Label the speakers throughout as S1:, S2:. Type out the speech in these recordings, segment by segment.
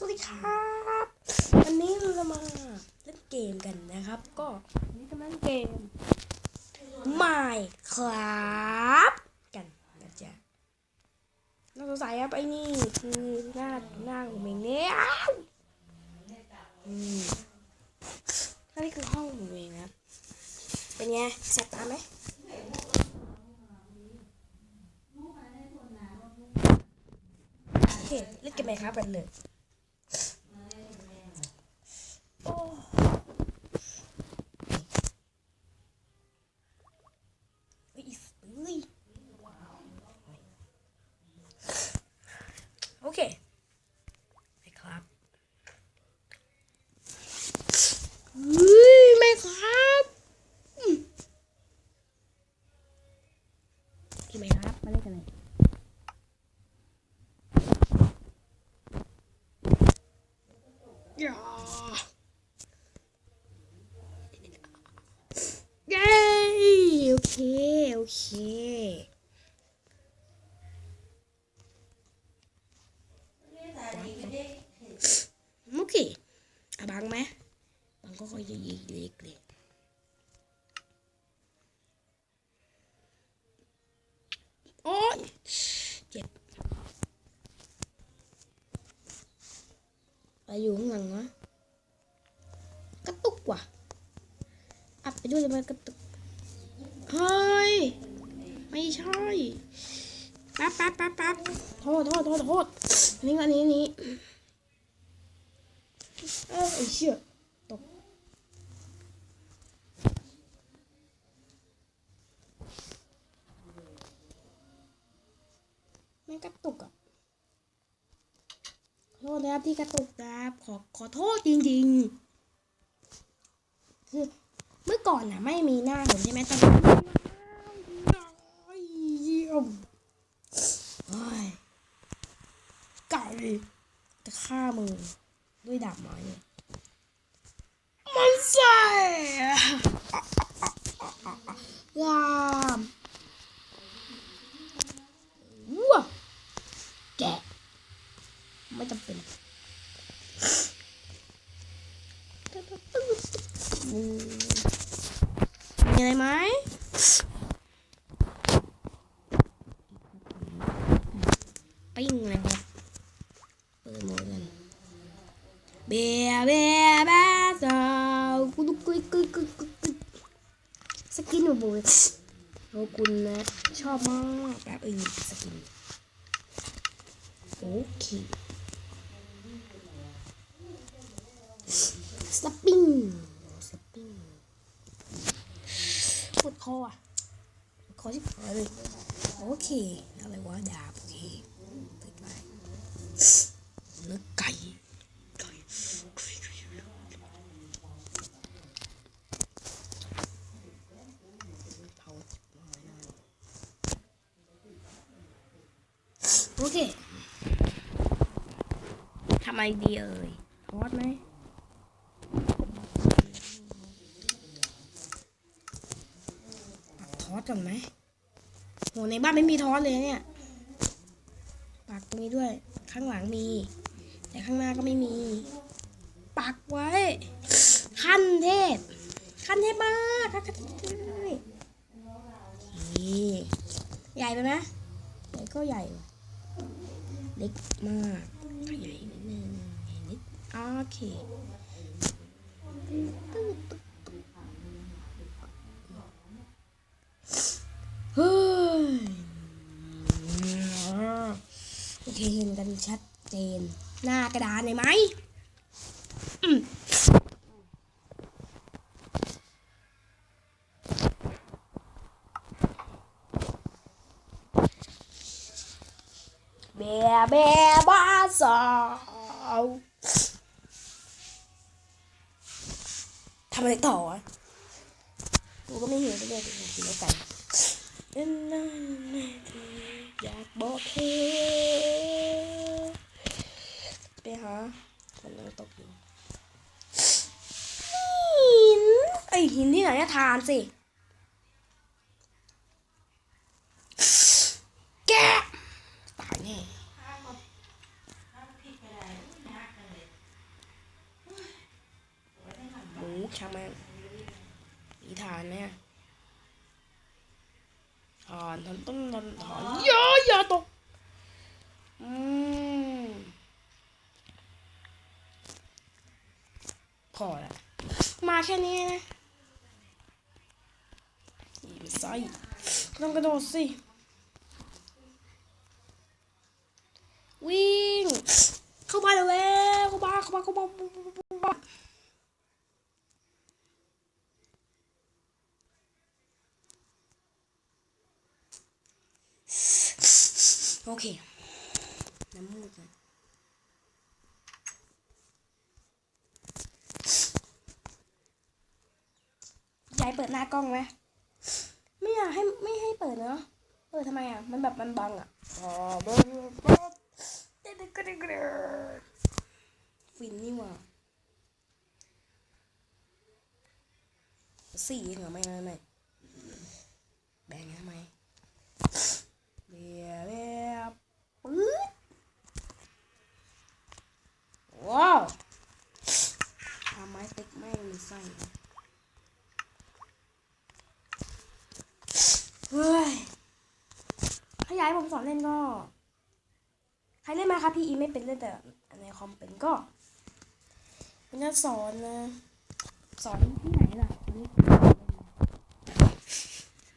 S1: สวัสดีครับ วันนี้เราจะมาเล่นเกมกันนะครับ ก็วันนี้จะเล่นเกม Minecraft กันนะจ๊ะน่าสงสัยครับไอ้นี่คือหน้าหน้าของผมเองเนี่ยอืมอันนี้คือห้องผมเองนะครับ เป็นไงแสบตาไหมโอเคเล่นเกมไหมครับกันเลยโอ้เฮ้ยเฮ้ยโอเคไปครับเฮ้ยไม่ครับอืมโอเค ไหมครับมาเล่นกันเลยอย่าเย้โอเค โอเคโอเคอะบังไหมบังก็ค่อยจะยิงเล็ก โอ้ยเจ็บไปอยู่ข้างหลังวะกระตุกว่ะอับไปด้วยเลยมันกระตุกเฮ้ยไม่ใช่แป๊บแป๊บแป๊บแป๊บโทษโทษโทษโทษอันนี้อันนี้อันนี้เออไอ้เชี่ยตกไม่กระตุกอะ ขอโท ษนะครับที่กระตุกนะครับขอขอโทษจริงๆ คือเมื่อก่อนนะไม่มีหน้าผมใช่ไหมตอนนี้เยี่ยมโอ้ยไก่จะฆ่ามึงด้วยดาบไม้เนี่ยมันใส่ยามว้าแกะ ไม่จำเป็นอืมมีอะ ไรไหมปิ้งเลยครับเปิดโหมดกันเบียเบียแบสาวกุ๊กกุ๊กกุ๊กกุ๊กกุ๊กกุ๊กสกินหนูบุยโอ้คุณนะชอบมากแบบเออสกินโอเคสปริงสปริง ปวดคออะปวดคอที่ขาเลยโอเคอะไรวะดาบโอเคไปไปเนื้อไก่ไก่ไก่โอเคทำไมดีเอ่ยทอดไหมปั ก่อนไหมโหในบ้านไม่มีทอดเลยเนี่ยปักตรงนี้ด้วย ข้างหลังมี แต่ข้างหน้าก็ไม่มี ปักไว้ ขั้นเทพ ขั้นเทพมากขั้นเทพใหญ่ไปไหมใหญ่ก็ใหญ่เล็กมากใหญ่นิดนึงใหญ่นิดโอเค ฮ้ยโอเคเห็นกันชัดเจน หน้ากระดานเลยไหมเบียเบียบ้าสาวทำอะไรต่อวะกูก็ไม่เหิวไปเลยกินแล้วกัน นนั่นอยากบอกเธอไปหาคนนั่งตกอยู่หินไอหินที่ไหนอะทานสิ แกะตายแน่ ช่างแม่งมีฐานไหมอะ ถอนถอนต้นถอนถอนอย่าอย่าตก อืมพอละมาแค่นี้นะอีกไส้ก็ต้องกระโดดสิวิ่งเข้าบ้านเร็วเข้าบ้านเข้าบ้านเข้าบ้านเข้าบ้าน โอเค น้ำมูกนะยายเปิดหน้ากล้องไหมไม่อยากให้ไม่ให้เปิดเนาะเปิดทำไมอะ มันแบบมันบังอะอ๋อบังบังเด็กๆฟินนี่ว่าสี่เหรอไม่ไม่ไม่แบ่งทำไมเบียร์เบียร์ปื๊ดว้าวทำไม้ติ๊กแม่งมีไส้นะเฮ้ยถ้าย้ายผม สอนเล่นก็ ใครเล่นมาครับพี่อีไม่เป็นเล่นแต่ในคอมเป็นก็มันจะสอนนะ สอนที่ไหนล่ะ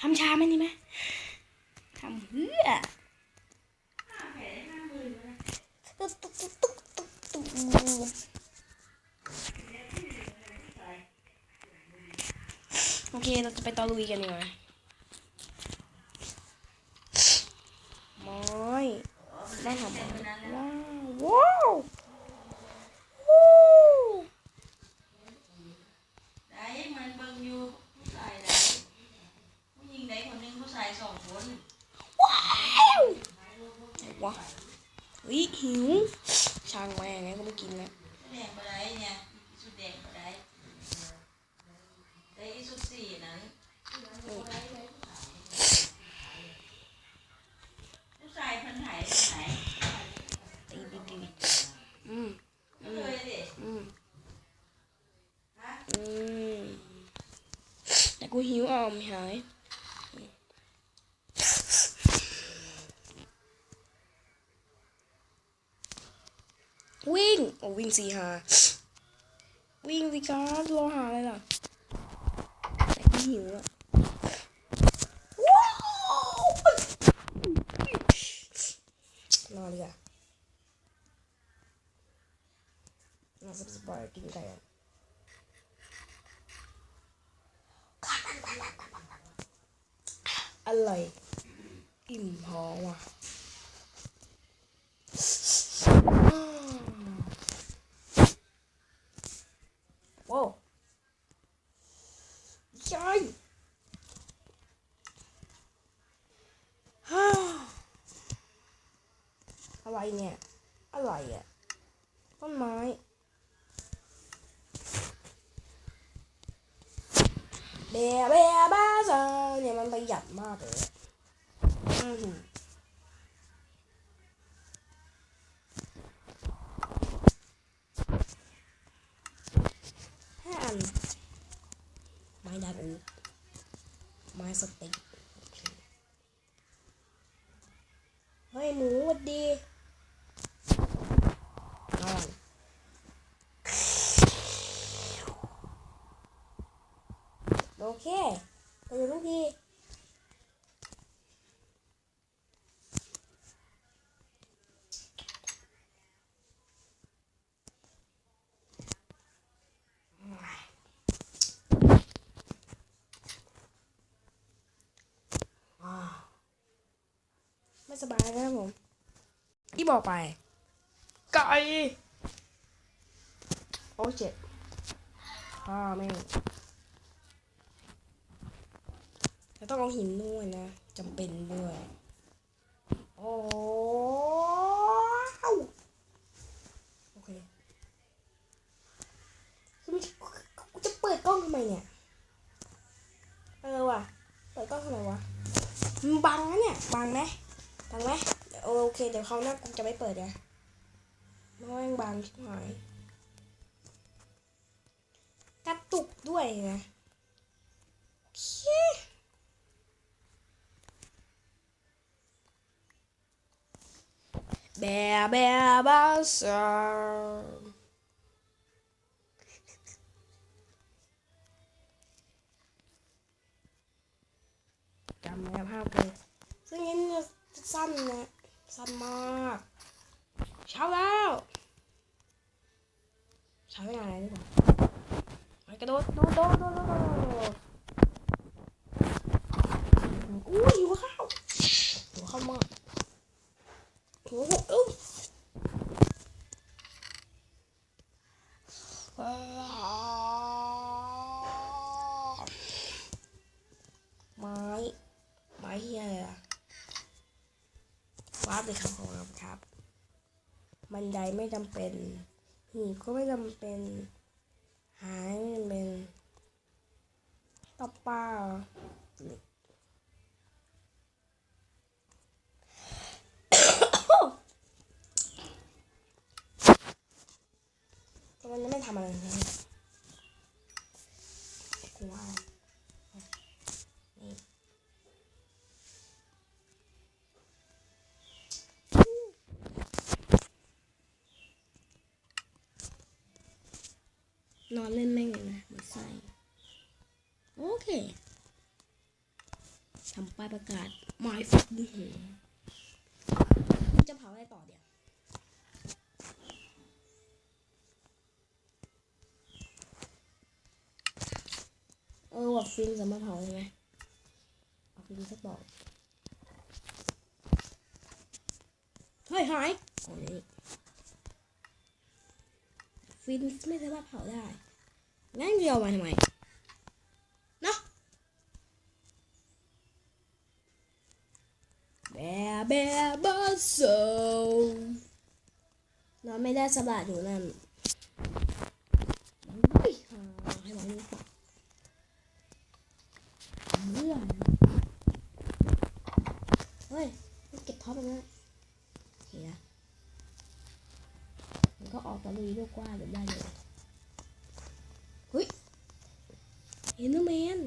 S1: ทำชาไหมนี่ไหมทำเพื่อตุ๊กตุ๊กตุ๊กตุ๊กตุ๊กโอเค เราจะไปตอลุยกันดีกว่า ไม้ได้ทำอะไรว้าว
S2: ได้มันเบิ่งอยู่ผู้ชายได้ผู้หญิงได้คนหนึงผู้ชายสองคน
S1: ว้าวว้าวเฮ้ยหิว ช่างแม่งไงก็ไม่กินแล้ว
S2: แดงบ่ได้เนี่ยอีสุดแดงบ่ได้ได้อีสุดสีนั้นผู้ชายเพันไหนไหน
S1: ตีตีตีอืม
S2: ไม่เคยดิ
S1: อืม
S2: ฮะ
S1: อืมแต่กูหิวอะไม่หาย วิ่ งโอ้วิ่งสี่หา วิ่งสิครับรอหาอะไรล่ะแต่กหิวอะว้าวนอนดีกว่าน่าสบายกินไก่อะอร่อยอิ่มท้องว่ะ โว้ใช่ฮ่าอะไรเนี่ย อะไรอะ ต้นไม้ เบียเบียบ้าซาเนี่ยมันประหยัดมากเลยอะอือหือห้าอัน ไม้ดากูไม้สติ๊กโอเค เฮ้หมูวัดดีนอนโอเคไปดูทุกที ไม่สบายนะครับผมที่บอกไป ไก่โอ้เจ็บข้าแม่งแล้วต้องเอาหินด้วยนะจำเป็นด้วย โอ้วโอเคคือไม่กูจะเปิดกล้องทำไมเนี่ย เออว่ะ เปิดกล้องทำไมวะ มันบังนะเนี่ย บังไหม บังไหมเดี๋ยวโอเค เดี๋ยวเขาวหน้ากูจะไม่เปิดนะไม่งั้นบังชิบหายการ์ตูตุกด้วยนะโอเคแบะแบะบาซาจำแล้วภาพเลยซึ่งอันนี้ สั้นนะสั้นมาก เช้าแล้วเช้ายังไงดีกว่าไปกระโดดโดดโดดโดดอู้ยอยู่ข้าวอยู่ข้าวมากโอ้โหอู้ บันไดไม่จำเป็น หีบก็ไม่จำเป็น หายไม่จำเป็นตบเปล่าเหล็กแต่มันไม่ทำอะไรเลยายประกาศ My fucking home จะเผาอะไรต่อเดี๋ยวเออว่าฟิล์มสามารถเผาใช่ไหมเอาฟิล์มสักบอกเฮ้ยหายโอ้ยฟิล์มไม่สามารถเผาได้งั้นจะเอามาทำไมเนาะแบะแบะบาโซนอนไม่ได้สบายอยู่นั่นให้หมอนี่ก่อนเมื่อเฮ้ยมันเก็บท็อปไปแล้วเห็นนะมันก็ออกตะลุยลูกกว้างแบบได้เลยเฮ้ยเห็นไหมแมน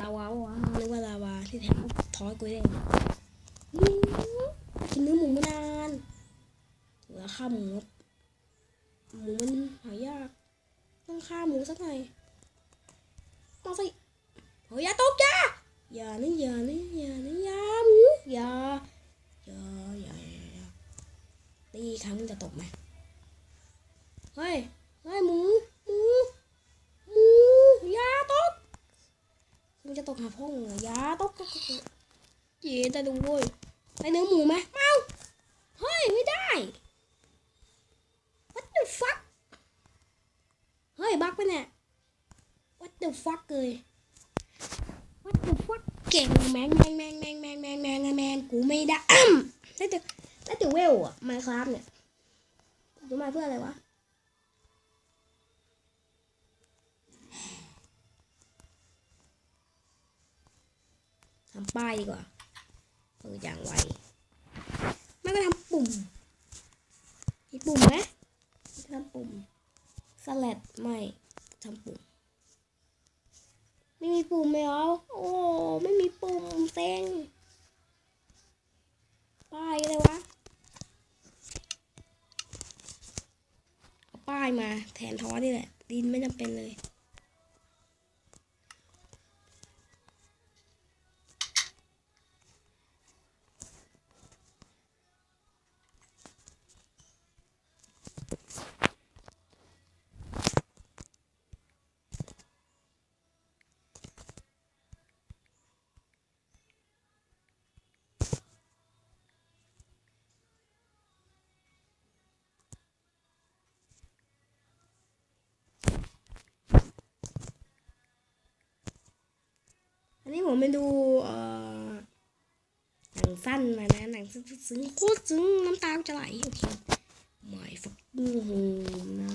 S1: ลาวาวะนึกว่าลาวาที่แถมท้อยกูได้ไง กินเนื้อหมูมานานเหลือข้าหมูหมูมันหายาก ต้องฆ่าหมูสักหน่อยต้องใส่เฮ้ยอย่าตกจ้าอย่านะอย่านะอย่านะอย่าหมูอย่าอย่าอย่าอย่าอย่าตีอีกครั้งมันจะตกไหมเฮ้ยเฮ้ยหมูหมูหมูอย่าตกมันจะตกหาพ่องเหรอย่าตกเย็นแต่ดูเว้ย ไปเนื้อหมูไหมเมาเฮ้ย ไม่ได้ what the fuck เฮ้ย บักไปเนี่ย what the fuck เลย What the fuck เก่งแมงแมงแมงแมงแมงแมงแมงแมงกูไม่ได้ได้แต่ได้แต่เวลอะมาครับเนี่ยรู้มาเพื่ออะไรวะทำป้ายดีกว่า เปิดอย่างไวไม่ก็ทำปุ่มมีปุ่มไหมไม่ทำปุ่มสลัดไม่ทำปุ่ม ไม่มีปุ่มเลยเหรอโอ้ไม่มีปุ่มเซ็งป้ายอะไรวะเอาป้ายมาแทนท้อนี่แหละ ดินไม่จำเป็นเลย ผมไปดูเอ่อหนังสั้นมานะหนังซึ้งโคตรซึ้งน้ำตาจะไหลโอเค My fucking home นะ